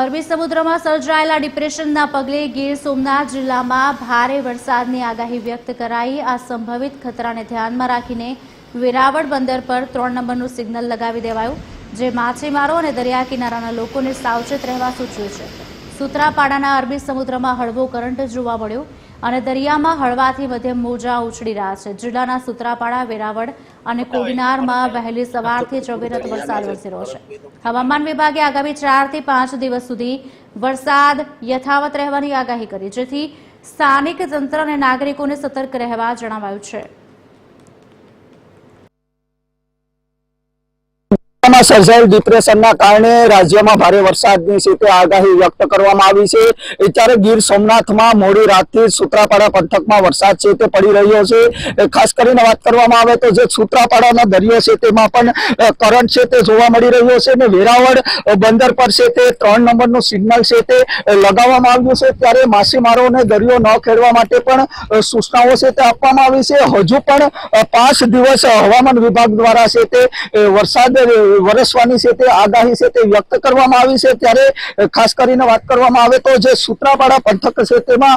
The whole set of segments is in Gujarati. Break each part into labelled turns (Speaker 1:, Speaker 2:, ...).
Speaker 1: અરબી સમુદ્રમાં સર્જાયેલા ડિપ્રેશનના પગલે ગીર સોમનાથ જિલ્લામાં ભારે વરસાદની આગાહી વ્યક્ત કરાઈ. આ સંભવિત ખતરાને ધ્યાનમાં રાખીને વેરાવળ બંદર પર ત્રણ નંબરનું સિગ્નલ લગાવી દેવાયું, જે માછીમારો અને દરિયા કિનારાના લોકોને સાવચેત રહેવા સૂચવ્યું છે. સૂત્રાપાડાના અરબી સમુદ્રમાં હળવો કરંટ જોવા મળ્યો અને દરિયામાં હળવાથી મધ્યમ મોજા ઉછળી રહ્યા છે. જિલ્લાના સુત્રાપાડા, વેરાવળ અને કોડીનારમાં વહેલી સવારથી જવેરત વરસાદ વરસી રહ્યો છે. હવામાન વિભાગે આગામી ચારથી પાંચ દિવસ સુધી વરસાદ યથાવત રહેવાની આગાહી કરી, જેથી સ્થાનિક તંત્ર અને નાગરિકોને સતર્ક રહેવા જણાવાયું છે.
Speaker 2: માં સર્જાયેલ ડિપ્રેશનના કારણે રાજ્યમાં ભારે વરસાદની સ્થિતિ આગાહી વ્યક્ત કરવામાં આવી છે. ત્યારે ગીર સોમનાથમાં મોડી રાતથી સૂત્રાપાડા પંથકમાં વરસાદ છે તે પડી રહ્યો છે. ખાસ કરીને વાત કરવામાં આવે તો જે સુત્રાપાડાના દરિયો છે તેમાં પણ કરંટ છે તે જોવા મળી રહ્યો છે અને વેરાવળ બંદર પર છે તે ત્રણ નંબરનું સિગ્નલ છે તે લગાવવામાં આવ્યું છે. ત્યારે માછીમારોને દરિયો ન ખેડવા માટે પણ સૂચનાઓ છે તે આપવામાં આવી છે. હજુ પણ પાંચ દિવસ હવામાન વિભાગ દ્વારા છે તે વરસાદ વરસવાની છે તે આગાહી છે તે વ્યક્ત કરવામાં આવી છે. ત્યારે ખાસ કરીને વાત કરવામાં આવે તો જે સુત્રાપાડા પંથક છે તેમાં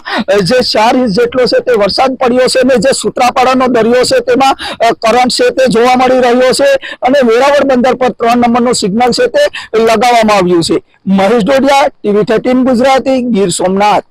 Speaker 2: જે ચાર ઇંચ જેટલો છે તે વરસાદ પડ્યો છે અને જે સુત્રાપાડાનો દરિયો છે તેમાં કરંટ છે તે જોવા મળી રહ્યો છે અને વેરાવળ બંદર પર ત્રણ નંબરનું સિગ્નલ છે તે લગાવવામાં આવ્યું છે. Mahesh Dodiya, TV thirteen Gujarati, Gir Somnath.